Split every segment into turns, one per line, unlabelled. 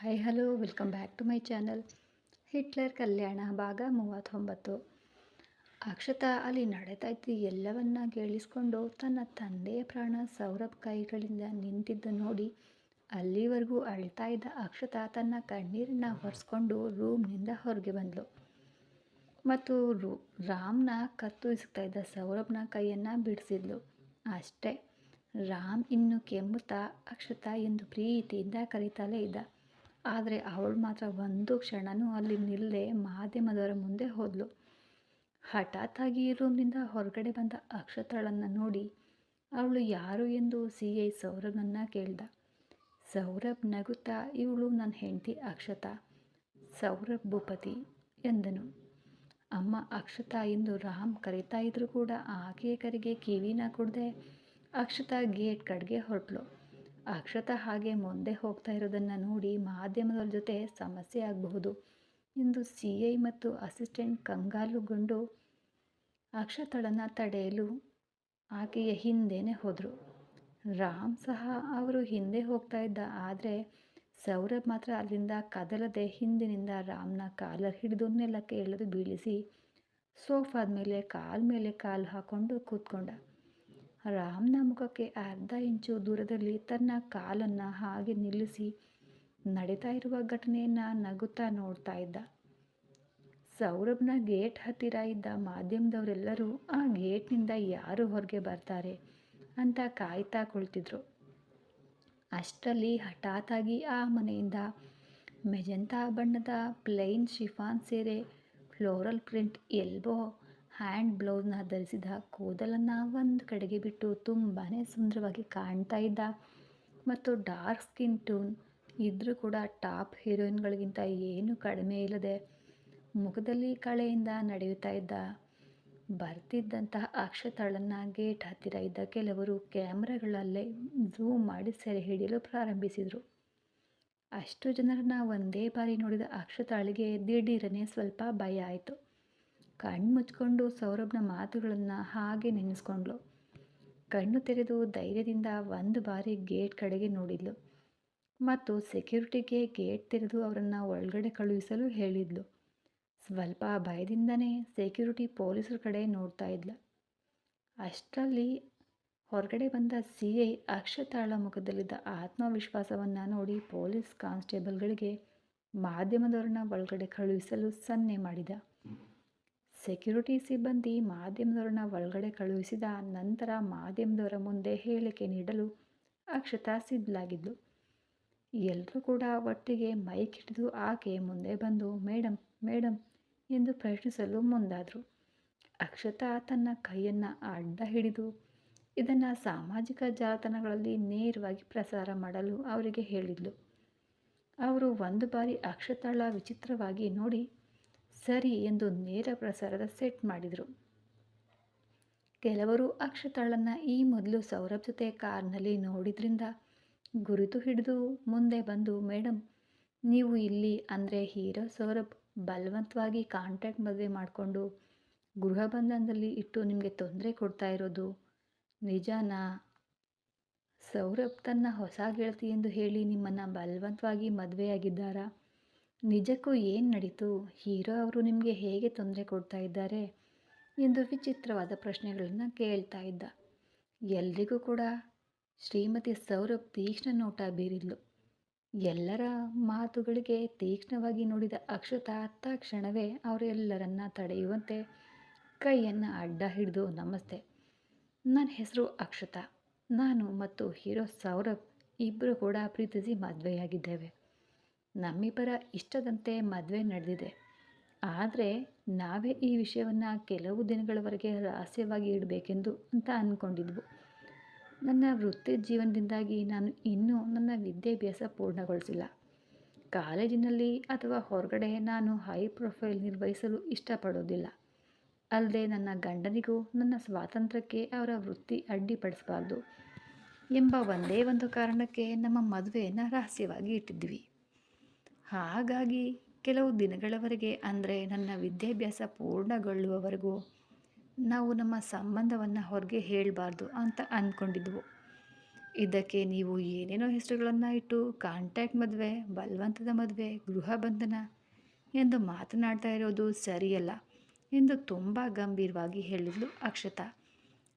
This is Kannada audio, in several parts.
Hi hello welcome back to my channel Hitler Kalyana ಭಾಗ ಮೂವತ್ತೊಂಬತ್ತು. ಅಕ್ಷತಾ, ಅಲ್ಲಿ ನಡೀತಾ ಇದ್ದ ಎಲ್ಲವನ್ನ ಕೇಳಿಸ್ಕೊಂಡು ತನ್ನ ತಂದೆಯ ಪ್ರಾಣ ಸೌರಭ್ ಕೈಗಳಿಂದ ನಿಂತಿದ್ದು ನೋಡಿ ಅಲ್ಲಿವರೆಗೂ ಅಳ್ತಾ ಇದ್ದ ಅಕ್ಷತಾ ತನ್ನ ಕಣ್ಣೀರನ್ನ ಹೊರೆಸ್ಕೊಂಡು ರೂಮ್ನಿಂದ ಹೊರಗೆ ಬಂದಳು ಮತ್ತು ರೂ, ರಾಮ್ನ ಕತ್ತು ಇಸ್ತಾ ಇದ್ದ ಸೌರಭ್ನ ಕೈಯನ್ನು ಬಿಡಿಸಿದ್ಲು. ಅಷ್ಟೇ, ರಾಮ್ ಇನ್ನು ಕೆಮ್ಮುತ್ತಾ ಅಕ್ಷತಾ ಎಂದು ಪ್ರೀತಿಯಿಂದ ಕರೀತಲೇ ಇದ್ದ. ಆದರೆ ಅವಳು ಮಾತ್ರ ಒಂದು ಕ್ಷಣನೂ ಅಲ್ಲಿ ನಿಲ್ಲದೆ ಮಾಧ್ಯಮದವರ ಮುಂದೆ ಹೋದಳು ಹಠಾತ್ತಾಗಿ ರೂಮ್ನಿಂದ ಹೊರಗಡೆ ಬಂದ ಅಕ್ಷತಾಳನ್ನು ನೋಡಿ ಅವಳು ಯಾರು ಎಂದು ಸಿ ಐ ಸೌರಭನ್ನು ಕೇಳ್ದ. ಸೌರಭ್ ನಗುತ್ತಾ, ಇವಳು ನನ್ನ ಹೆಂಡತಿ ಅಕ್ಷತಾ, ಸೌರಭ್ ಭೂಪತಿ ಎಂದನು. ಅಮ್ಮ ಅಕ್ಷತಾ ಎಂದು ರಾಮ್ ಕರೀತಾ ಇದ್ದರೂ ಕೂಡ ಆಕೆಯ ಕರೆಗೆ ಕಿವಿನ ಕೊಡದೆ ಅಕ್ಷತಾ ಗೇಟ್ ಕಡೆಗೆ ಹೊರಟಳು ಅಕ್ಷತಾ ಹಾಗೆ ಮುಂದೆ ಹೋಗ್ತಾ ಇರೋದನ್ನು ನೋಡಿ ಮಾಧ್ಯಮದವ್ರ ಜೊತೆ ಸಮಸ್ಯೆ ಆಗಬಹುದು. ಇಂದು ಸಿ ಐ ಮತ್ತು ಅಸಿಸ್ಟೆಂಟ್ ಕಂಗಾಲುಗೊಂಡು ಅಕ್ಷತಳನ್ನು ತಡೆಯಲು ಆಕೆಯ ಹಿಂದೆನೇ ಹೋದರು. ರಾಮ್ ಸಹ ಅವರು ಹಿಂದೆ ಹೋಗ್ತಾ ಇದ್ದ, ಆದರೆ ಸೌರಭ್ ಮಾತ್ರ ಅಲ್ಲಿಂದ ಕದಲದೆ ಹಿಂದಿನಿಂದ ರಾಮ್ನ ಕಾಲ ಹಿಡಿದು ನೆಲಕ್ಕೆ ಎಳೆದು ಬೀಳಿಸಿ ಸೋಫಾದ ಮೇಲೆ, ಕಾಲ್ ಮೇಲೆ ಕಾಲು ಹಾಕ್ಕೊಂಡು ಕೂತ್ಕೊಂಡ. ರಾಮ್ನ ಮುಖಕ್ಕೆ ಅರ್ಧ ಇಂಚು ದೂರದಲ್ಲಿ ತನ್ನ ಕಾಲನ್ನು ಹಾಗೆ ನಿಲ್ಲಿಸಿ ನಡೀತಾ ಇರುವ ಘಟನೆಯನ್ನು ನಗುತ್ತಾ ನೋಡ್ತಾ ಇದ್ದ. ಸೌರಭ್ನ ಗೇಟ್ ಹತ್ತಿರ ಇದ್ದ ಮಾಧ್ಯಮದವರೆಲ್ಲರೂ ಆ ಗೇಟ್ನಿಂದ ಯಾರು ಹೊರಗೆ ಬರ್ತಾರೆ ಅಂತ ಕಾಯ್ತಾ ಕುಳಿತಿದ್ರು. ಅಷ್ಟರಲ್ಲಿ ಹಠಾತ್ತಾಗಿ ಆ ಮನೆಯಿಂದ ಮೆಜೆಂತಾ ಬಣ್ಣದ ಪ್ಲೈನ್ ಶಿಫಾನ್ ಸೀರೆ ಫ್ಲೋರಲ್ ಪ್ರಿಂಟ್ ಎಲ್ಬೋ ಹ್ಯಾಂಡ್ ಬ್ಲೌಸ್ನ ಧರಿಸಿದ ಕೂದಲನ್ನು ಒಂದು ಕಡೆಗೆ ಬಿಟ್ಟು ತುಂಬಾ ಸುಂದರವಾಗಿ ಕಾಣ್ತಾ ಇದ್ದ. ಮತ್ತು ಡಾರ್ಕ್ ಸ್ಕಿನ್ ಟೂನ್ ಇದ್ದರೂ ಕೂಡ ಟಾಪ್ ಹೀರೋಯಿನ್ಗಳಿಗಿಂತ ಏನು ಕಡಿಮೆ ಇಲ್ಲದೆ ಮುಖದಲ್ಲಿ ಕಳೆಯಿಂದ ನಡೆಯುತ್ತಾ ಇದ್ದ. ಬರ್ತಿದ್ದಂತಹ ಅಕ್ಷತಳನ್ನು ಗೇಟ್ ಹತ್ತಿರ ಇದ್ದ ಕೆಲವರು ಕ್ಯಾಮ್ರಾಗಳಲ್ಲೇ ಝೂಮ್ ಮಾಡಿ ಸೆರೆ ಹಿಡಿಯಲು ಪ್ರಾರಂಭಿಸಿದರು. ಅಷ್ಟು ಜನರನ್ನ ಒಂದೇ ಬಾರಿ ನೋಡಿದ ಅಕ್ಷತಾಳಿಗೆ ದಿಢೀರನೇ ಸ್ವಲ್ಪ ಭಯ ಆಯಿತು. ಕಣ್ಣು ಮುಚ್ಕೊಂಡು ಸೌರಭ್ನ ಮಾತುಗಳನ್ನು ಹಾಗೆ ನೆನೆಸ್ಕೊಂಡ್ಳು ಕಣ್ಣು ತೆರೆದು ಧೈರ್ಯದಿಂದ ಒಂದು ಬಾರಿ ಗೇಟ್ ಕಡೆಗೆ ನೋಡಿದ್ಲು. ಮತ್ತು ಸೆಕ್ಯೂರಿಟಿಗೆ ಗೇಟ್ ತೆರೆದು ಅವರನ್ನು ಒಳಗಡೆ ಕಳುಹಿಸಲು ಹೇಳಿದ್ಲು. ಸ್ವಲ್ಪ ಭಯದಿಂದನೇ ಸೆಕ್ಯೂರಿಟಿ ಪೊಲೀಸರ ಕಡೆ ನೋಡ್ತಾ ಇದ್ಲ. ಅಷ್ಟರಲ್ಲಿ ಹೊರಗಡೆ ಬಂದ ಸಿ ಐ ಅಕ್ಷತಾಳ ಮುಖದಲ್ಲಿದ್ದ ಆತ್ಮವಿಶ್ವಾಸವನ್ನು ನೋಡಿ ಪೊಲೀಸ್ ಕಾನ್ಸ್ಟೇಬಲ್ಗಳಿಗೆ ಮಾಧ್ಯಮದವರನ್ನ ಒಳಗಡೆ ಕಳುಹಿಸಲು ಸನ್ನೆ ಮಾಡಿದ. ಸೆಕ್ಯೂರಿಟಿ ಸಿಬ್ಬಂದಿ ಮಾಧ್ಯಮದವರನ್ನ ಒಳಗಡೆ ಕಳುಹಿಸಿದ ನಂತರ ಮಾಧ್ಯಮದವರ ಮುಂದೆ ಹೇಳಿಕೆ ನೀಡಲು ಅಕ್ಷತಾ ಸಿದ್ಧಲಾಗಿದ್ಲು ಎಲ್ಲರೂ ಕೂಡ ಒಟ್ಟಿಗೆ ಮೈಕ್ ಹಿಡಿದು ಆಕೆ ಮುಂದೆ ಬಂದು ಮೇಡಮ್ ಮೇಡಮ್ ಎಂದು ಪ್ರಶ್ನಿಸಲು ಮುಂದಾದರು. ಅಕ್ಷತಾ ತನ್ನ ಕೈಯನ್ನು ಅಡ್ಡ ಹಿಡಿದು, ಇದನ್ನು ಸಾಮಾಜಿಕ ಜಾಲತಾಣಗಳಲ್ಲಿ ನೇರವಾಗಿ ಪ್ರಸಾರ ಮಾಡಲು ಅವರಿಗೆ ಹೇಳಿದ್ಲು. ಅವರು ಒಂದು ಬಾರಿ ಅಕ್ಷತಾಳ ವಿಚಿತ್ರವಾಗಿ ನೋಡಿ ಸರಿ ಎಂದು ನೇರ ಪ್ರಸಾರದ ಸೆಟ್ ಮಾಡಿದರು. ಕೆಲವರು ಅಕ್ಷತಾಳನ್ನು ಈ ಮೊದಲು ಸೌರಭ್ ಜೊತೆ ಕಾರ್ನಲ್ಲಿ ನೋಡಿದ್ರಿಂದ ಗುರುತು ಹಿಡಿದು ಮುಂದೆ ಬಂದು ಮೇಡಮ್ ನೀವು ಇಲ್ಲಿ ಅಂದರೆ ಹೀರೋ ಸೌರಭ್ ಬಲವಂತವಾಗಿ ಕಾಂಟ್ಯಾಕ್ಟ್ ಮದುವೆ ಮಾಡಿಕೊಂಡು ಗೃಹ ಬಂಧನದಲ್ಲಿ ಇಟ್ಟು ನಿಮಗೆ ತೊಂದರೆ ಕೊಡ್ತಾ ಇರೋದು ನಿಜನಾ? ಸೌರಭ್ ತನ್ನ ಹೊಸ ಗೆಳತಿ ಎಂದು ಹೇಳಿ ನಿಮ್ಮನ್ನು ಬಲವಂತವಾಗಿ ಮದುವೆಯಾಗಿದ್ದಾರಾ? ನಿಜಕ್ಕೂ ಏನು ನಡೀತು? ಹೀರೋ ಅವರು ನಿಮಗೆ ಹೇಗೆ ತೊಂದರೆ ಕೊಡ್ತಾ ಇದ್ದಾರೆ? ಎಂದು ವಿಚಿತ್ರವಾದ ಪ್ರಶ್ನೆಗಳನ್ನು ಕೇಳ್ತಾ ಇದ್ದ. ಎಲ್ರಿಗೂ ಕೂಡ ಶ್ರೀಮತಿ ಸೌರಭ್ ತೀಕ್ಷ್ಣ ನೋಟ ಬೀರಿದ್ಲು. ಎಲ್ಲರ ಮಾತುಗಳಿಗೆ ತೀಕ್ಷ್ಣವಾಗಿ ನೋಡಿದ ಅಕ್ಷತಾ ತಕ್ಷಣವೇ ಅವರೆಲ್ಲರನ್ನ ತಡೆಯುವಂತೆ ಕೈಯನ್ನು ಅಡ್ಡ ಹಿಡಿದು, ನಮಸ್ತೆ. ನನ್ನ ಹೆಸರು ಅಕ್ಷತಾ. ನಾನು ಮತ್ತು ಹೀರೋ ಸೌರಭ್ ಇಬ್ಬರು ಕೂಡ ಪ್ರೀತಿಸಿ ಮದುವೆಯಾಗಿದ್ದೇವೆ. ನಮ್ಮಿಬ್ಬರ ಇಷ್ಟದಂತೆ ಮದುವೆ ನಡೆದಿದೆ. ಆದರೆ ನಾವೇ ಈ ವಿಷಯವನ್ನು ಕೆಲವು ದಿನಗಳವರೆಗೆ ರಹಸ್ಯವಾಗಿ ಇಡಬೇಕೆಂದು ಅಂತ ಅಂದ್ಕೊಂಡಿದ್ವು ನನ್ನ ವೃತ್ತಿ ಜೀವನದಿಂದಾಗಿ ನಾನು ಇನ್ನೂ ನನ್ನ ವಿದ್ಯಾಭ್ಯಾಸ ಪೂರ್ಣಗೊಳಿಸಿಲ್ಲ. ಕಾಲೇಜಿನಲ್ಲಿ ಅಥವಾ ಹೊರಗಡೆ ನಾನು ಹೈ ಪ್ರೊಫೈಲ್ ನಿರ್ವಹಿಸಲು ಇಷ್ಟಪಡೋದಿಲ್ಲ. ಅಲ್ಲದೆ ನನ್ನ ಗಂಡನಿಗೂ ನನ್ನ ಸ್ವಾತಂತ್ರ್ಯಕ್ಕೆ ಅವರ ವೃತ್ತಿ ಅಡ್ಡಿಪಡಿಸಬಾರ್ದು ಎಂಬ ಒಂದೇ ಒಂದು ಕಾರಣಕ್ಕೆ ನಮ್ಮ ಮದುವೆಯನ್ನು ರಹಸ್ಯವಾಗಿ ಇಟ್ಟಿದ್ವಿ. ಹಾಗಾಗಿ ಕೆಲವು ದಿನಗಳವರೆಗೆ ಅಂದರೆ ನನ್ನ ವಿದ್ಯಾಭ್ಯಾಸ ಪೂರ್ಣಗೊಳ್ಳುವವರೆಗೂ ನಾವು ನಮ್ಮ ಸಂಬಂಧವನ್ನು ಹೊರಗೆ ಹೇಳಬಾರ್ದು ಅಂತ ಅಂದ್ಕೊಂಡಿದ್ವು ಇದಕ್ಕೆ ನೀವು ಏನೇನೋ ಹೆಸರುಗಳನ್ನು ಇಟ್ಟು ಕಾಂಟ್ಯಾಕ್ಟ್ ಮದುವೆ, ಬಲವಂತದ ಮದುವೆ, ಗೃಹ ಬಂಧನ ಎಂದು ಮಾತನಾಡ್ತಾ ಇರೋದು ಸರಿಯಲ್ಲ ಎಂದು ತುಂಬ ಗಂಭೀರವಾಗಿ ಹೇಳಿದ್ಲು ಅಕ್ಷತಾ.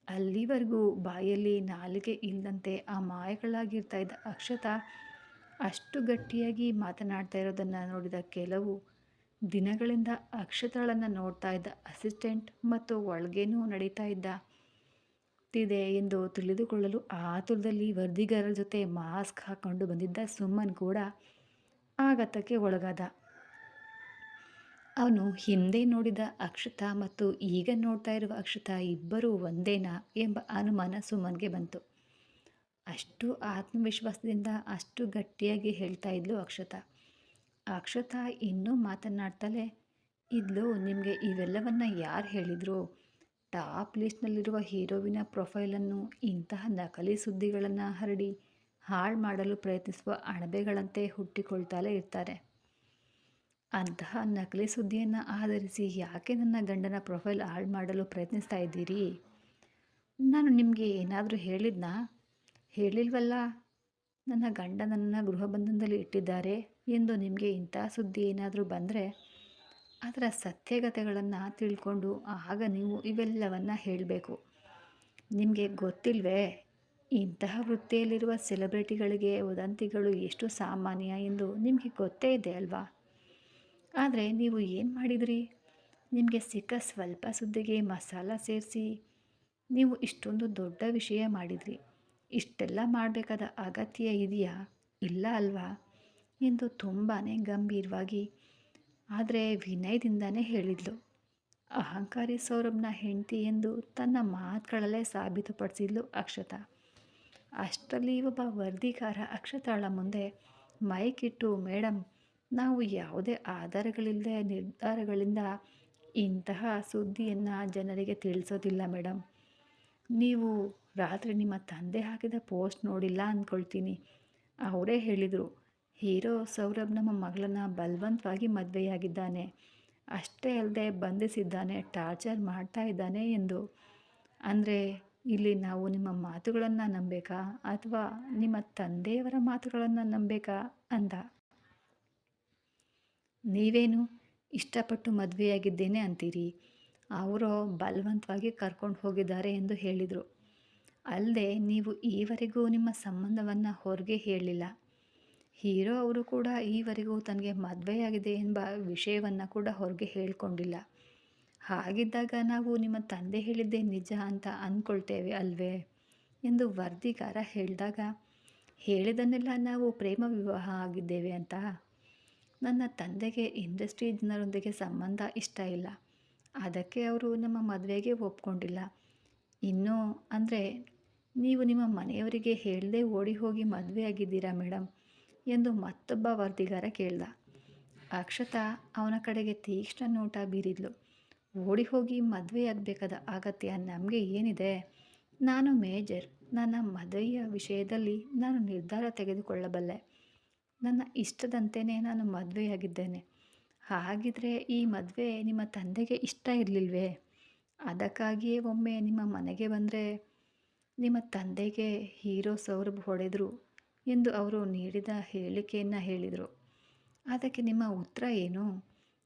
ಅಲ್ಲಿವರೆಗೂ ಬಾಯಲ್ಲಿ ನಾಲಿಗೆ ಇಲ್ಲದಂತೆ ಆ ಮಾಯಗಳಾಗಿರ್ತಾ ಇದ್ದ ಅಕ್ಷತಾ ಅಷ್ಟು ಗಟ್ಟಿಯಾಗಿ ಮಾತನಾಡ್ತಾ ಇರೋದನ್ನು ನೋಡಿದ ಕೆಲವು ದಿನಗಳಿಂದ ಅಕ್ಷತಾಳನ್ನು ನೋಡ್ತಾ ಇದ್ದ ಅಸಿಸ್ಟೆಂಟ್ ಮತ್ತು ಒಳಗೇನೂ ನಡೀತಾ ಇದ್ದ. ಇದೆ ಎಂದು ತಿಳಿದುಕೊಳ್ಳಲು ಆತುರದಲ್ಲಿ ವರದಿಗಾರರ ಜೊತೆ ಮಾಸ್ಕ್ ಹಾಕೊಂಡು ಬಂದಿದ್ದ ಸುಮ್ಮನ್ ಕೂಡ ಆಘಾತಕ್ಕೆ ಒಳಗಾದ. ಅವನು ಹಿಂದೆ ನೋಡಿದ ಅಕ್ಷತಾ ಮತ್ತು ಈಗ ನೋಡ್ತಾ ಇರುವ ಅಕ್ಷತಾ ಇಬ್ಬರೂ ಒಂದೇನಾ ಎಂಬ ಅನುಮಾನ ಸುಮ್ಮನ್ಗೆ ಬಂತು. ಅಷ್ಟು ಆತ್ಮವಿಶ್ವಾಸದಿಂದ ಅಷ್ಟು ಗಟ್ಟಿಯಾಗಿ ಹೇಳ್ತಾ ಇದ್ಲು ಅಕ್ಷತಾ. ಅಕ್ಷತಾ ಇನ್ನೂ ಮಾತನಾಡ್ತಲೇ ಇದ್ಲು, ನಿಮಗೆ ಇವೆಲ್ಲವನ್ನು ಯಾರು ಹೇಳಿದರು? ಟಾಪ್ ಲಿಸ್ಟ್ನಲ್ಲಿರುವ ಹೀರೋವಿನ ಪ್ರೊಫೈಲನ್ನು ಇಂತಹ ನಕಲಿ ಸುದ್ದಿಗಳನ್ನು ಹರಡಿ ಹಾಳು ಮಾಡಲು ಪ್ರಯತ್ನಿಸುವ ಅಣಬೆಗಳಂತೆ ಹುಟ್ಟಿಕೊಳ್ತಲೇ ಇರ್ತಾರೆ. ಅಂತಹ ನಕಲಿ ಸುದ್ದಿಯನ್ನು ಆಧರಿಸಿ ಯಾಕೆ ನನ್ನ ಗಂಡನ ಪ್ರೊಫೈಲ್ ಹಾಳು ಮಾಡಲು ಪ್ರಯತ್ನಿಸ್ತಾ ಇದ್ದೀರಿ? ನಾನು ನಿಮಗೆ ಏನಾದರೂ ಹೇಳಿದ್ನಾ? ಹೇಳಿಲ್ವಲ್ಲ? ನನ್ನ ಗಂಡ ನನ್ನ ಗೃಹ ಬಂಧನದಲ್ಲಿ ಇಟ್ಟಿದ್ದಾರೆ ಎಂದು ನಿಮಗೆ ಇಂಥ ಸುದ್ದಿ ಏನಾದರೂ ಬಂದರೆ ಅದರ ಸತ್ಯಗತೆಗಳನ್ನು ತಿಳ್ಕೊಂಡು ಆಗ ನೀವು ಇವೆಲ್ಲವನ್ನು ಹೇಳಬೇಕು. ನಿಮಗೆ ಗೊತ್ತಿಲ್ವೇ? ಇಂತಹ ವೃತ್ತಿಯಲ್ಲಿರುವ ಸೆಲೆಬ್ರಿಟಿಗಳಿಗೆ ವದಂತಿಗಳು ಎಷ್ಟು ಸಾಮಾನ್ಯ ಎಂದು ನಿಮಗೆ ಗೊತ್ತೇ ಇದೆ ಅಲ್ವಾ? ಆದರೆ ನೀವು ಏನು ಮಾಡಿದ್ರಿ? ನಿಮಗೆ ಸಿಕ್ಕ ಸ್ವಲ್ಪ ಸುದ್ದಿಗೆ ಮಸಾಲ ಸೇರಿಸಿ ನೀವು ಇಷ್ಟೊಂದು ದೊಡ್ಡ ವಿಷಯ ಮಾಡಿದ್ರಿ. ಇಷ್ಟೆಲ್ಲ ಮಾಡಬೇಕಾದ ಅಗತ್ಯ ಇದೆಯಾ? ಇಲ್ಲ ಅಲ್ವಾ? ಎಂದು ತುಂಬಾ ಗಂಭೀರವಾಗಿ, ಆದರೆ ವಿನಯದಿಂದನೇ ಹೇಳಿದ್ಲು. ಅಹಂಕಾರಿ ಸೌರಭ್ನ ಹೆಂಡತಿ ಎಂದು ತನ್ನ ಮಾತುಗಳಲ್ಲೇ ಸಾಬೀತುಪಡಿಸಿದ್ಲು ಅಕ್ಷತಾ. ಅಷ್ಟರಲ್ಲಿ ಒಬ್ಬ ವರದಿಗಾರ ಅಕ್ಷತಾಳ ಮುಂದೆ ಮೈಕ್ ಇಟ್ಟು ಮೇಡಮ್ ನಾವು ಯಾವುದೇ ಆಧಾರಗಳಿಲ್ಲದೆ ನಿರ್ಧಾರಗಳಿಂದ ಇಂತಹ ಸುದ್ದಿಯನ್ನು ಜನರಿಗೆ ತಿಳಿಸೋದಿಲ್ಲ ಮೇಡಮ್ ನೀವು ರಾತ್ರಿ ನಿಮ್ಮ ತಂದೆ ಹಾಕಿದ ಪೋಸ್ಟ್ ನೋಡಿಲ್ಲ ಅಂದ್ಕೊಳ್ತೀನಿ. ಅವರೇ ಹೇಳಿದರು, ಹೀರೋ ಸೌರಭ್ ನಮ್ಮ ಮಗಳನ್ನು ಬಲವಂತವಾಗಿ ಮದುವೆಯಾಗಿದ್ದಾನೆ. ಅಷ್ಟೇ ಅಲ್ಲದೆ ಬಂಧಿಸಿದ್ದಾನೆ, ಟಾರ್ಚರ್ ಮಾಡ್ತಾ ಇದ್ದಾನೆ ಎಂದು. ಅಂದರೆ ಇಲ್ಲಿ ನಾವು ನಿಮ್ಮ ಮಾತುಗಳನ್ನು ನಂಬೇಕಾ? ಅಥವಾ ನಿಮ್ಮ ತಂದೆಯವರ ಮಾತುಗಳನ್ನು ನಂಬೇಕಾ? ಅಂದ. ನೀವೇನು ಇಷ್ಟಪಟ್ಟು ಮದುವೆಯಾಗಿದ್ದೇನೆ ಅಂತೀರಿ? ಅವರು ಬಲವಂತವಾಗಿ ಕರ್ಕೊಂಡು ಹೋಗಿದ್ದಾರೆ ಎಂದು ಹೇಳಿದರು. ಅಲ್ಲದೆ ನೀವು ಈವರೆಗೂ ನಿಮ್ಮ ಸಂಬಂಧವನ್ನು ಹೊರಗೆ ಹೇಳಿಲ್ಲ ಹೀರೋ ಅವರು ಕೂಡ ಈವರೆಗೂ ತನಗೆ ಮದುವೆಯಾಗಿದೆ ಎಂಬ ವಿಷಯವನ್ನು ಕೂಡ ಹೊರಗೆ ಹೇಳಿಕೊಂಡಿಲ್ಲ. ಹಾಗಿದ್ದಾಗ ನಾವು ನಿಮ್ಮ ತಂದೆ ಹೇಳಿದ್ದೇ ನಿಜ ಅಂತ ಅಂದ್ಕೊಳ್ತೇವೆ ಅಲ್ವೇ? ಎಂದು ವರದಿಗಾರ ಹೇಳಿದಾಗ, ಹೇಳಿದನ್ನೆಲ್ಲ ನಾವು ಪ್ರೇಮ ವಿವಾಹ ಆಗಿದ್ದೇವೆ ಅಂತ. ನನ್ನ ತಂದೆಗೆ ಇಂಡಸ್ಟ್ರಿ ಜನರೊಂದಿಗೆ ಸಂಬಂಧ ಇಷ್ಟ ಇಲ್ಲ. ಅದಕ್ಕೆ ಅವರು ನಮ್ಮ ಮದುವೆಗೆ ಒಪ್ಕೊಂಡಿಲ್ಲ. ಇನ್ನೂ ಅಂದರೆ ನೀವು ನಿಮ್ಮ ಮನೆಯವರಿಗೆ ಹೇಳದೆ ಓಡಿ ಹೋಗಿ ಮದುವೆ ಆಗಿದ್ದೀರಾ ಮೇಡಮ್ ಎಂದು ಮತ್ತೊಬ್ಬ ವರದಿಗಾರ ಕೇಳ್ದ. ಅಕ್ಷತಾ ಅವನ ಕಡೆಗೆ ತೀಕ್ಷ್ಣ ನೋಟ ಬೀರಿದ್ಲು. ಓಡಿ ಹೋಗಿ ಮದುವೆ ಆಗಬೇಕಾದ ಅಗತ್ಯ ನಮಗೆ ಏನಿದೆ? ನಾನು ಮೇಜರ್. ನನ್ನ ಮದುವೆಯ ವಿಷಯದಲ್ಲಿ ನಾನು ನಿರ್ಧಾರ ತೆಗೆದುಕೊಳ್ಳಬಲ್ಲೆ. ನನ್ನ ಇಷ್ಟದಂತೆಯೇ ನಾನು ಮದುವೆಯಾಗಿದ್ದೇನೆ. ಹಾಗಿದ್ರೆ ಈ ಮದುವೆ ನಿಮ್ಮ ತಂದೆಗೆ ಇಷ್ಟ ಇರಲಿಲ್ವೇ? ಅದಕ್ಕಾಗಿಯೇ ಒಮ್ಮೆ ನಿಮ್ಮ ಮನೆಗೆ ಬಂದರೆ ನಿಮ್ಮ ತಂದೆಗೆ ಹೀರೋ ಸೌರಭ್ ಹೊಡೆದರು ಎಂದು ಅವರು ನೀಡಿದ ಹೇಳಿಕೆಯನ್ನು ಹೇಳಿದರು. ಅದಕ್ಕೆ ನಿಮ್ಮ ಉತ್ತರ ಏನು?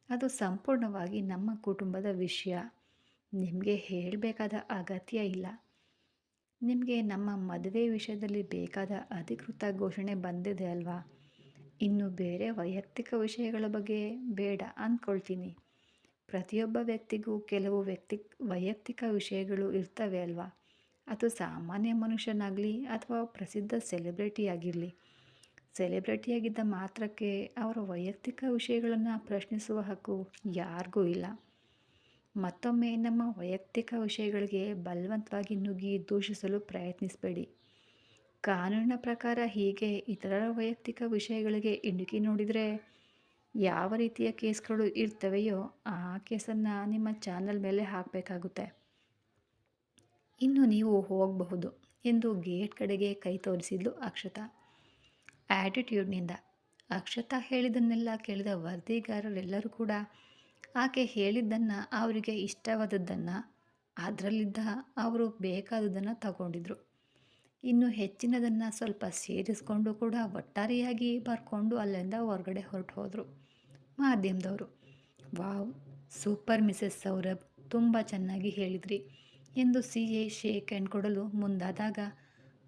ಅದು ಸಂಪೂರ್ಣವಾಗಿ ನಮ್ಮ ಕುಟುಂಬದ ವಿಷಯ. ನಿಮಗೆ ಹೇಳಬೇಕಾದ ಅಗತ್ಯ ಇಲ್ಲ. ನಿಮಗೆ ನಮ್ಮ ಮದುವೆ ವಿಷಯದಲ್ಲಿ ಬೇಕಾದ ಅಧಿಕೃತ ಘೋಷಣೆ ಬಂದಿದೆ ಅಲ್ವಾ? ಇನ್ನು ಬೇರೆ ವೈಯಕ್ತಿಕ ವಿಷಯಗಳ ಬಗ್ಗೆ ಬೇಡ ಅಂದ್ಕೊಳ್ತೀನಿ ಪ್ರತಿಯೊಬ್ಬ ವ್ಯಕ್ತಿಗೂ ಕೆಲವು ವ್ಯಕ್ತಿ, ವೈಯಕ್ತಿಕ ವಿಷಯಗಳು ಇರ್ತವೆ ಅಲ್ವಾ? ಅದು ಸಾಮಾನ್ಯ ಮನುಷ್ಯನಾಗಲಿ ಅಥವಾ ಪ್ರಸಿದ್ಧ ಸೆಲೆಬ್ರಿಟಿ ಆಗಿರಲಿ. ಸೆಲೆಬ್ರಿಟಿಯಾಗಿದ್ದ ಮಾತ್ರಕ್ಕೆ ಅವರ ವೈಯಕ್ತಿಕ ವಿಷಯಗಳನ್ನು ಪ್ರಶ್ನಿಸುವ ಹಕ್ಕು ಯಾರಿಗೂ ಇಲ್ಲ. ಮತ್ತೊಮ್ಮೆ ನಮ್ಮ ವೈಯಕ್ತಿಕ ವಿಷಯಗಳಿಗೆ ಬಲವಂತವಾಗಿ ನುಗ್ಗಿ ದೂಷಿಸಲು ಪ್ರಯತ್ನಿಸಬೇಡಿ. ಕಾನೂನಿನ ಪ್ರಕಾರ ಹೀಗೆ ಇತರರ ವೈಯಕ್ತಿಕ ವಿಷಯಗಳಿಗೆ ಇಣುಕಿ ನೋಡಿದರೆ ಯಾವ ರೀತಿಯ ಕೇಸ್ಗಳು ಇರ್ತವೆಯೋ ಆ ಕೇಸನ್ನು ನಿಮ್ಮ ಚಾನಲ್ ಮೇಲೆ ಹಾಕಬೇಕಾಗುತ್ತೆ. ಇನ್ನು ನೀವು ಹೋಗಬಹುದು ಎಂದು ಗೇಟ್ ಕಡೆಗೆ ಕೈ ತೋರಿಸಿದ್ಲು ಅಕ್ಷತಾ. ಆ್ಯಟಿಟ್ಯೂಡ್ನಿಂದ ಅಕ್ಷತಾ ಹೇಳಿದ್ದನ್ನೆಲ್ಲ ಕೇಳಿದ ವರದಿಗಾರರೆಲ್ಲರೂ ಕೂಡ ಆಕೆ ಹೇಳಿದ್ದನ್ನು ಅವರಿಗೆ ಇಷ್ಟವಾದದ್ದನ್ನು ಅದರಲ್ಲಿದ್ದ ಅವರು ಬೇಕಾದದನ್ನು ತಗೊಂಡಿದ್ರು. ಇನ್ನು ಹೆಚ್ಚಿನದನ್ನು ಸ್ವಲ್ಪ ಸೇರಿಸ್ಕೊಂಡು ಕೂಡ ಒಟ್ಟಾರೆಯಾಗಿ ಬರ್ಕೊಂಡು ಅಲ್ಲಿಂದ ಹೊರಗಡೆ ಹೊರಟು ಹೋದರು ಮಾಧ್ಯಮದವರು. ವಾವ್, ಸೂಪರ್ ಮಿಸಸ್ ಸೌರಭ್ ತುಂಬ ಚೆನ್ನಾಗಿ ಹೇಳಿದ್ರಿ. ಎಂದು ಸಿ ಎ ಶೇಕ್ ಹ್ಯಾಂಡ್ ಕೊಡಲು ಮುಂದಾದಾಗ,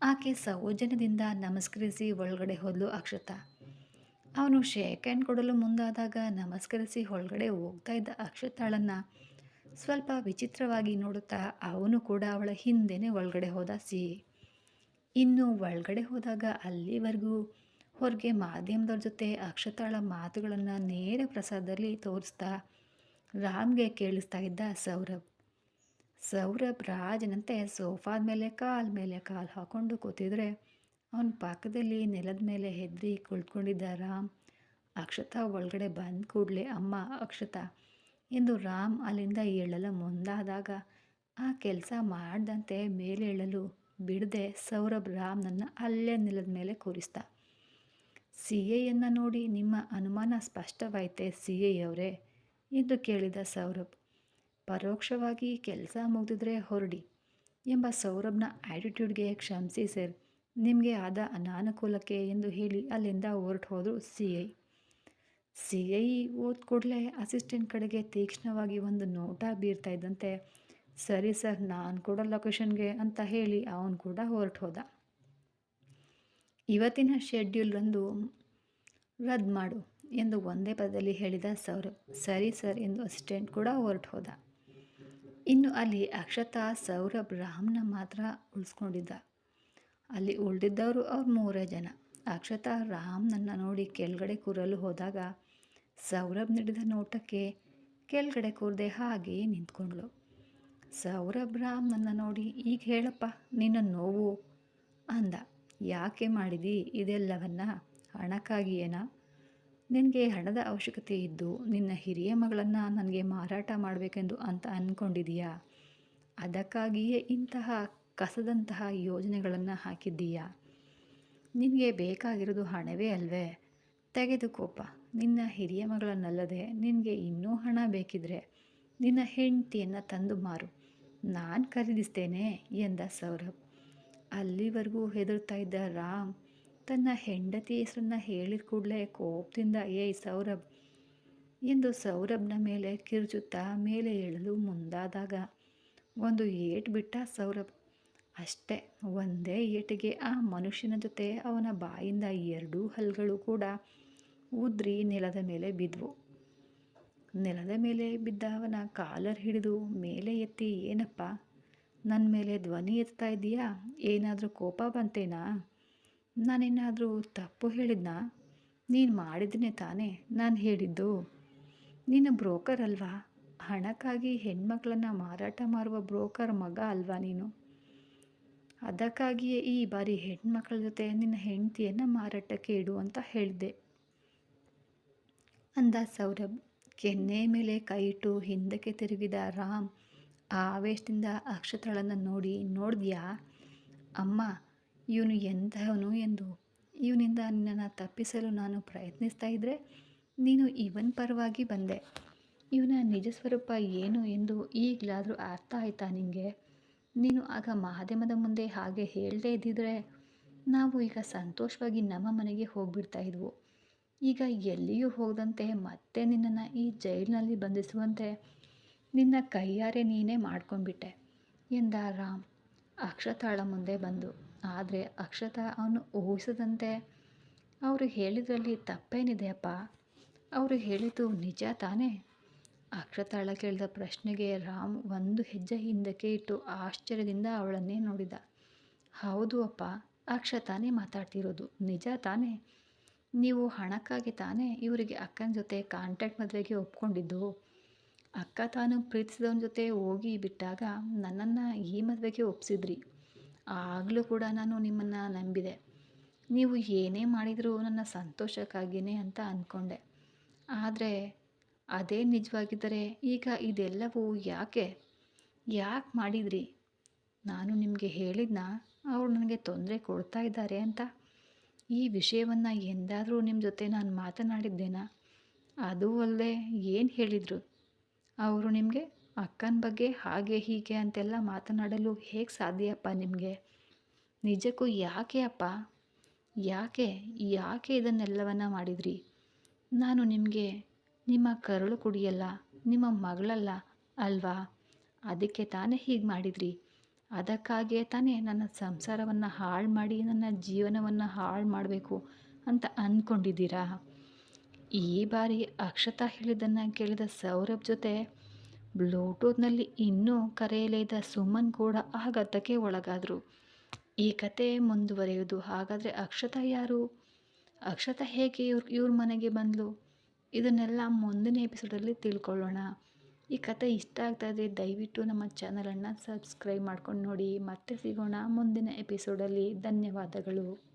ಆಕೆ ಸೌಜನ್ಯದಿಂದ ನಮಸ್ಕರಿಸಿ ಒಳಗಡೆ ಹೋದಲು ಅಕ್ಷತಾ. ಅವನು ಶೇಕ್ ಹ್ಯಾಂಡ್ ಕೊಡಲು ಮುಂದಾದಾಗ ನಮಸ್ಕರಿಸಿ ಒಳಗಡೆ ಹೋಗ್ತಾ ಇದ್ದ ಅಕ್ಷತಾಳನ್ನು ಸ್ವಲ್ಪ ವಿಚಿತ್ರವಾಗಿ ನೋಡುತ್ತಾ ಅವನು ಕೂಡ ಅವಳ ಹಿಂದೆನೇ ಒಳಗಡೆ ಹೋದ ಸಿ ಇನ್ನು ಒಳಗಡೆ ಹೋದಾಗ ಅಲ್ಲಿವರೆಗೂ ಹೊರಗೆ ಮಾಧ್ಯಮದವ್ರ ಜೊತೆ ಅಕ್ಷತಾಳ ಮಾತುಗಳನ್ನು ನೇರ ಪ್ರಸಾದದಲ್ಲಿ ತೋರಿಸ್ತಾ ರಾಮ್ಗೆ ಕೇಳಿಸ್ತಾ ಇದ್ದ ಸೌರಭ್. ಸೌರಭ್ ರಾಜನಂತೆ ಸೋಫಾದ ಮೇಲೆ ಕಾಲ ಮೇಲೆ ಕಾಲು ಹಾಕ್ಕೊಂಡು ಕೂತಿದ್ರೆ ಅವನ ಪಕ್ಕದಲ್ಲಿ ನೆಲದ ಮೇಲೆ ಹೆದ್ರಿ ಕುಳಿತುಕೊಂಡಿದ್ದ ರಾಮ್, ಅಕ್ಷತಾ ಒಳಗಡೆ ಬಂದ ಕೂಡಲೇ ಅಮ್ಮ, ಅಕ್ಷತಾ, ಎಂದು ರಾಮ್ ಅಲ್ಲಿಂದ ಏಳಲು ಮುಂದಾದಾಗ ಆ ಕೆಲಸ ಮಾಡ್ದಂತೆ ಮೇಲೆ ಏಳಲು ಬಿಡದೆ ಸೌರಭ್ ರಾಮ್ನನ್ನು ಅಲ್ಲೇ ನೆಲದ ಮೇಲೆ ಕೂರಿಸ್ದ ಸಿ ಎಯನ್ನು ನೋಡಿ ನಿಮ್ಮ ಅನುಮಾನ ಸ್ಪಷ್ಟವಾಯಿತೆ ಸಿ ಎಯವರೇ ಎಂದು ಕೇಳಿದ ಸೌರಭ್. ಪರೋಕ್ಷವಾಗಿ ಕೆಲಸ ಮುಗಿದಿದ್ರೆ ಹೊರಡಿ ಎಂಬ ಸೌರಭ್ನ ಆ್ಯಟಿಟ್ಯೂಡ್ಗೆ ಕ್ಷಮಿಸಿ ಸರ್. ನಿಮಗೆ ಆದ ಅನಾನುಕೂಲಕ್ಕೆ ಎಂದು ಹೇಳಿ ಅಲ್ಲಿಂದ ಹೊರಟು ಹೋದರು ಸಿ ಐ ಸಿ ಐ ಓದ್ ಕೂಡಲೇ ಅಸಿಸ್ಟೆಂಟ್ ಕಡೆಗೆ ತೀಕ್ಷ್ಣವಾಗಿ ಒಂದು ನೋಟ ಬೀರ್ತಾ ಇದ್ದಂತೆ, ಸರಿ ಸರ್, ನಾನು ಕೂಡ ಲೊಕೇಶನ್ಗೆ ಅಂತ ಹೇಳಿ ಅವನು ಕೂಡ ಹೊರಟು ಹೋದ ಇವತ್ತಿನ ಶೆಡ್ಯೂಲ್ರಂದು ರದ್ದು ಮಾಡು ಎಂದು ಒಂದೇ ಪದದಲ್ಲಿ ಹೇಳಿದ ಸರ್ ಸರಿ ಸರ್ ಎಂದು ಅಸಿಸ್ಟೆಂಟ್ ಕೂಡ ಹೊರಟು ಹೋದ. ಇನ್ನು ಅಲ್ಲಿ ಅಕ್ಷತಾ, ಸೌರಭ್, ರಾಮ್ನ ಮಾತ್ರ ಉಳಿಸ್ಕೊಂಡಿದ್ದ. ಅಲ್ಲಿ ಉಳಿದಿದ್ದವರು ಅವ್ರು ಮೂರೇ ಜನ. ಅಕ್ಷತಾ ರಾಮ್ನನ್ನು ನೋಡಿ ಕೆಳಗಡೆ ಕೂರಲು ಹೋದಾಗ ಸೌರಭ್ ನೀಡಿದ ನೋಟಕ್ಕೆ ಕೆಳಗಡೆ ಕೂರದೆ ಹಾಗೆಯೇ ನಿಂತ್ಕೊಂಡ್ಳು. ಸೌರಭ್ ರಾಮ್ನನ್ನು ನೋಡಿ, ಈಗ ಹೇಳಪ್ಪ, ನಿನ್ನ ನೋವು? ಅಂದ. ಯಾಕೆ ಮಾಡಿದಿ ಇದೆಲ್ಲವನ್ನ? ಹಣಕ್ಕಾಗಿಯೇನಾ? ನಿನಗೆ ಹಣದ ಅವಶ್ಯಕತೆ ಇದ್ದು ನಿನ್ನ ಹಿರಿಯ ಮಗಳನ್ನು ನನಗೆ ಮಾರಾಟ ಮಾಡಬೇಕೆಂದು ಅಂತ ಅಂದ್ಕೊಂಡಿದೀಯಾ ಅದಕ್ಕಾಗಿಯೇ ಇಂತಹ ಕಸದಂತಹ ಯೋಜನೆಗಳನ್ನು ಹಾಕಿದ್ದೀಯಾ? ನಿನಗೆ ಬೇಕಾಗಿರೋದು ಹಣವೇ ಅಲ್ವೇ? ತೆಗೆದುಕೋಪ. ನಿನ್ನ ಹಿರಿಯ ಮಗಳನ್ನಲ್ಲದೆ ನಿನಗೆ ಇನ್ನೂ ಹಣ ಬೇಕಿದ್ರೆ ನಿನ್ನ ಹೆಂಡತಿಯನ್ನು ತಂದು ಮಾರು. ನಾನು ಖರೀದಿಸ್ತೇನೆ ಎಂದ ಸೌರಭ್. ಅಲ್ಲಿವರೆಗೂ ಹೆದರ್ತಾ ಇದ್ದ ರಾಮ್ ತನ್ನ ಹೆಂಡತಿ ಹೆಸರನ್ನ ಹೇಳಿದ ಕೂಡಲೇ ಕೋಪದಿಂದ ಏಯ್ ಸೌರಭ್, ಎಂದು ಸೌರಭ್ನ ಮೇಲೆ ಕಿರುಚುತ್ತಾ ಮೇಲೆ ಏಳಲು ಮುಂದಾದಾಗ, ಒಂದು ಏಟು ಬಿಟ್ಟ ಸೌರಭ್, ಅಷ್ಟೇ, ಒಂದೇ ಏಟಿಗೆ ಆ ಮನುಷ್ಯನ ಜೊತೆ ಅವನ ಬಾಯಿಂದ ಎರಡೂ ಹಲ್ಗಳು ಕೂಡ ಉದ್ರಿ ನೆಲದ ಮೇಲೆ ಬಿದ್ವು. ನೆಲದ ಮೇಲೆ ಬಿದ್ದ ಅವನ ಕಾಲರ್ ಹಿಡಿದು ಮೇಲೆ ಎತ್ತಿ, ಏನಪ್ಪ ನನ್ನ ಮೇಲೆ ಧ್ವನಿ ಎತ್ತಾ ಇದೆಯಾ ಏನಾದರೂ ಕೋಪ ಬಂತೇನಾ? ನಾನೇನಾದರೂ ತಪ್ಪು ಹೇಳಿದ್ನಾ? ನೀನು ಮಾಡಿದ್ದೀನಿ ತಾನೇ ನಾನು ಹೇಳಿದ್ದು. ನೀನು ಬ್ರೋಕರ್ ಅಲ್ವಾ? ಹಣಕ್ಕಾಗಿ ಹೆಣ್ಮಕ್ಳನ್ನು ಮಾರಾಟ ಮಾಡುವ ಬ್ರೋಕರ್ ಮಗ ಅಲ್ವಾ ನೀನು? ಅದಕ್ಕಾಗಿಯೇ ಈ ಬಾರಿ ಹೆಣ್ಮಕ್ಳ ಜೊತೆ ನಿನ್ನ ಹೆಂಡತಿಯನ್ನು ಮಾರಾಟಕ್ಕೆ ಇಡು ಅಂತ ಹೇಳಿದೆ. ಅಂದ ಸೌರಭ್. ಕೆನ್ನೆ ಮೇಲೆ ಕೈಟು ಹಿಂದಕ್ಕೆ ತಿರುಗಿದ ರಾಮ್ ಆವೇಶದಿಂದ ಅಕ್ಷತಳನ್ನು ನೋಡಿ ನೋಡಿದ್ಯಾ? ಅಮ್ಮ, ಇವನು ಎಂಥವನು ಎಂದು. ಇವನಿಂದ ನಿನ್ನನ್ನು ತಪ್ಪಿಸಲು ನಾನು ಪ್ರಯತ್ನಿಸ್ತಾ ಇದ್ದರೆ ನೀನು ಇವನ್ ಪರವಾಗಿ ಬಂದೆ. ಇವನ ನಿಜ ಸ್ವರೂಪ ಏನು ಎಂದು ಈಗಲಾದರೂ ಅರ್ಥ ಆಯ್ತಾ ನಿನಗೆ ನೀನು ಆಗ ಮಾಧ್ಯಮದ ಮುಂದೆ ಹಾಗೆ ಹೇಳದೇ ಇದ್ದಿದ್ರೆ ನಾವು ಈಗ ಸಂತೋಷವಾಗಿ ನಮ್ಮ ಮನೆಗೆ ಹೋಗ್ಬಿಡ್ತಾ ಇದ್ವು. ಈಗ ಎಲ್ಲಿಯೂ ಹೋಗದಂತೆ ಮತ್ತೆ ನಿನ್ನನ್ನು ಈ ಜೈಲಿನಲ್ಲಿ ಬಂಧಿಸುವಂತೆ ನಿನ್ನ ಕೈಯಾರೆ ನೀನೇ ಮಾಡ್ಕೊಂಡ್ಬಿಟ್ಟೆ ಎಂದ ರಾಮ್. ಅಕ್ಷತಾಳ ಮುಂದೆ ಬಂದು, ಆದರೆ ಅಕ್ಷತಾ ಅವನು ಊಹಿಸದಂತೆ ಅವರು ಹೇಳಿದ್ರಲ್ಲಿ ತಪ್ಪೇನಿದೆಯಪ್ಪ? ಅವರು ಹೇಳಿದ್ದು ನಿಜ ತಾನೇ? ಅಕ್ಷತಾಳ ಕೇಳಿದ ಪ್ರಶ್ನೆಗೆ ರಾಮ್ ಒಂದು ಹೆಜ್ಜೆ ಹಿಂದಕ್ಕೆ ಇಟ್ಟು ಆಶ್ಚರ್ಯದಿಂದ ಅವಳನ್ನೇ ನೋಡಿದ. ಹೌದು ಅಪ್ಪ, ಅಕ್ಷತಾನೇ ಮಾತಾಡ್ತಿರೋದು, ನಿಜ ತಾನೇ? ನೀವು ಹಣಕ್ಕಾಗಿ ತಾನೇ ಇವರಿಗೆ ಅಕ್ಕನ ಜೊತೆ ಕಾಂಟ್ಯಾಕ್ಟ್ ಮದುವೆಗೆ ಒಪ್ಕೊಂಡಿದ್ದು? ಅಕ್ಕ ತಾನು ಪ್ರೀತಿಸಿದವನ ಜೊತೆ ಹೋಗಿ ಬಿಟ್ಟಾಗ ನನ್ನನ್ನು ಈ ಮದುವೆಗೆ ಒಪ್ಪಿಸಿದ್ರಿ ಆಗಲೂ ಕೂಡ ನಾನು ನಿಮ್ಮನ್ನು ನಂಬಿದೆ. ನೀವು ಏನೇ ಮಾಡಿದರೂ ನನ್ನ ಸಂತೋಷಕ್ಕಾಗಿಯೇ ಅಂತ ಅಂದ್ಕೊಂಡೆ ಆದರೆ ಅದೇ ನಿಜವಾಗಿದ್ದರೆ ಈಗ ಇದೆಲ್ಲವೂ ಯಾಕೆ? ಯಾಕೆ ಮಾಡಿದ್ರಿ? ನಾನು ನಿಮಗೆ ಹೇಳಿದ್ನ? ಅವರು ನನಗೆ ತೊಂದರೆ ಕೊಡ್ತಾ ಇದ್ದಾರೆ ಅಂತ. ಈ ವಿಷಯವನ್ನು ಎಂದಾದರೂ ನಿಮ್ಮ ಜೊತೆ ನಾನು ಮಾತನಾಡಿದ್ದೇನಾ? ಅದೂ ಅಲ್ಲದೆ ಏನು ಹೇಳಿದರು? ಅವರು ನಿಮಗೆ ಅಕ್ಕನ ಬಗ್ಗೆ ಹಾಗೆ ಹೀಗೆ ಅಂತೆಲ್ಲ ಮಾತನಾಡಲು ಹೇಗೆ ಸಾಧ್ಯಪ್ಪ ನಿಮಗೆ? ನಿಜಕ್ಕೂ ಯಾಕೆ ಅಪ್ಪ? ಯಾಕೆ ಯಾಕೆ ಇದನ್ನೆಲ್ಲವನ್ನು ಮಾಡಿದ್ರಿ? ನಾನು ನಿಮಗೆ ನಿಮ್ಮ ಕರುಳು ಕುಡಿಯಲ್ಲ, ನಿಮ್ಮ ಮಗಳಲ್ಲ ಅಲ್ವಾ? ಅದಕ್ಕೆ ತಾನೇ ಹೀಗೆ ಮಾಡಿದ್ರಿ. ಅದಕ್ಕಾಗಿಯೇ ತಾನೇ ನನ್ನ ಸಂಸಾರವನ್ನು ಹಾಳು ಮಾಡಿ ನನ್ನ ಜೀವನವನ್ನು ಹಾಳು ಮಾಡಬೇಕು ಅಂತ ಅಂದ್ಕೊಂಡಿದ್ದೀರಾ ಈ ಬಾರಿ ಅಕ್ಷತಾ ಹೇಳಿದ್ದನ್ನು ಕೇಳಿದ ಸೌರಭ್ ಜೊತೆ ಬ್ಲೂಟೂತ್ನಲ್ಲಿ ಇನ್ನೂ ಕರೆಯಲೇ ಇದ್ದ ಸುಮನ್ ಕೂಡ ಆಘಾತಕ್ಕೆ ಒಳಗಾದರು. ಈ ಕತೆ ಮುಂದುವರೆಯುವುದು. ಹಾಗಾದರೆ ಅಕ್ಷತಾ ಯಾರು? ಅಕ್ಷತಾ ಹೇಗೆ ಇವ್ರ ಇವ್ರ ಮನೆಗೆ ಬಂದಳು ಇದನ್ನೆಲ್ಲ ಮುಂದಿನ ಎಪಿಸೋಡಲ್ಲಿ ತಿಳ್ಕೊಳ್ಳೋಣ. ಈ ಕತೆ ಇಷ್ಟ ಆಗ್ತಾ ದಯವಿಟ್ಟು ನಮ್ಮ ಚಾನಲನ್ನು ಸಬ್ಸ್ಕ್ರೈಬ್ ಮಾಡ್ಕೊಂಡು ನೋಡಿ. ಮತ್ತೆ ಸಿಗೋಣ ಮುಂದಿನ ಎಪಿಸೋಡಲ್ಲಿ. ಧನ್ಯವಾದಗಳು.